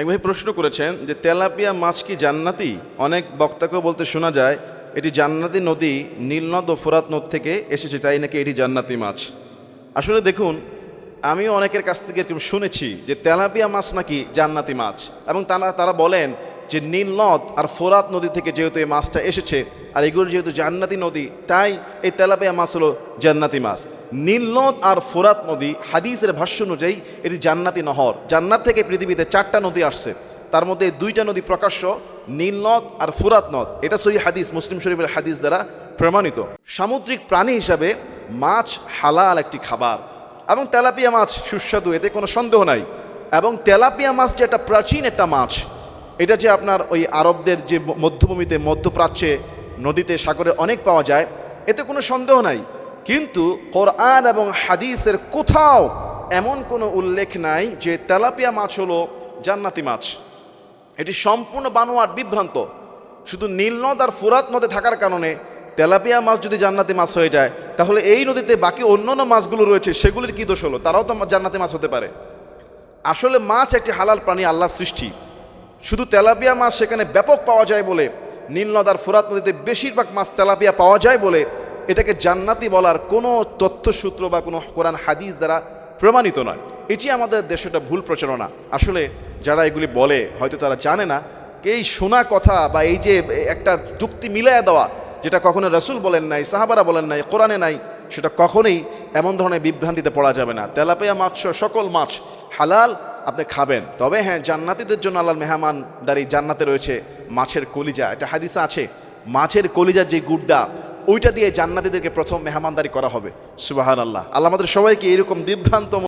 এক ভাই প্রশ্ন করেছেন যে তেলাপিয়া মাছ কি জান্নাতি? অনেক বক্তাকেও বলতে শোনা যায়, এটি জান্নাতি নদী নীলনদ ও ফোরাত নদ থেকে এসেছে, তাই নাকি এটি জান্নাতি মাছ? আসলে দেখুন, আমিও অনেকের কাছ থেকে এরকম শুনেছি যে তেলাপিয়া মাছ নাকি জান্নাতি মাছ। এবং তারা তারা বলেন যে নীলনদ আর ফোরাত নদী থেকে যেহেতু এই মাছটা এসেছে, আর এগুলো যেহেতু জান্নাতি নদী, তাই এই তেলাপিয়া মাছ হলো জান্নাতি মাছ। নীলনদ আর ফোরাত নদী হাদিসের ভাষ্য অনুযায়ী এটি জান্নাতি নহর। জান্নাত থেকে পৃথিবীতে চারটা নদী আসছে। তার মধ্যে দুইটা নদী প্রকাশ্য, নীলনদ আর ফুরাত নদ। এটা সহি হাদিস, মুসলিম শরীফের হাদিস দ্বারা প্রমাণিত। সামুদ্রিক প্রাণী হিসাবে মাছ হালাল একটি খাবার। এবং তেলাপিয়া মাছ সুস্বাদু, এতে কোনো সন্দেহ নাই। এবং তেলাপিয়া মাছ যে একটা প্রাচীন একটা মাছ, এটা যে আপনার ওই আরবদের যে মধ্যভূমিতে, মধ্যপ্রাচ্যে নদীতে, সাগরে অনেক পাওয়া যায়, এতে কোনো সন্দেহ নাই। কিন্তু কোরআন এবং হাদিসের কোথাও এমন কোনো উল্লেখ নাই যে তেলাপিয়া মাছ হলো জান্নাতি মাছ। এটি সম্পূর্ণ বানোয়াট বিভ্রান্ত। শুধু নীলনদ আর ফুরাত নদে থাকার কারণে তেলাপিয়া মাছ যদি জান্নাতি মাছ হয়ে যায়, তাহলে এই নদীতে বাকি অন্যান্য মাছগুলো রয়েছে, সেগুলির কি দোষ হলো? তারাও তো জান্নাতি মাছ হতে পারে। আসলে মাছ একটি হালাল প্রাণী আল্লাহ সৃষ্টি। শুধু তেলাপিয়া মাছ সেখানে ব্যাপক পাওয়া যায় বলে নীলনদ আর ফুরাত নদীতে বেশিরভাগ মাছ তেলাপিয়া পাওয়া যায় বলে এটাকে জান্নাতি বলার কোনো তথ্যসূত্র বা কোনো কোরআন হাদিস দ্বারা প্রমাণিত নয়। এটি আমাদের দেশে একটা ভুল প্রচারণা। আসলে যারা এগুলি বলে, হয়তো তারা জানে না। এই শোনা কথা বা এই যে একটা যুক্তি মিলাইয়া দেওয়া, যেটা কখনো রসুল বলেন নাই, সাহাবারা বলেন নাই, কোরআনে নাই, সেটা কখনোই এমন ধরনের বিভ্রান্তিতে পড়া যাবে না। তেলাপিয়া মাছ, সকল মাছ হালাল আপনি খাবেন। তবে হ্যাঁ জান্নাতিদের জন্য আল্লাহর মেহমানদারি জান্নাতে রয়েছে মাছের কলিজা। এটা হাদিসা আছে, মাছের কলিজার যে গুর্দা ওইটা দিয়ে জান্নাতিদেরকে প্রথম মেহমানদারি করা হবে। সুবাহান আল্লাহ আল্লাহ আমাদের সবাইকে এরকম বিভ্রান্ত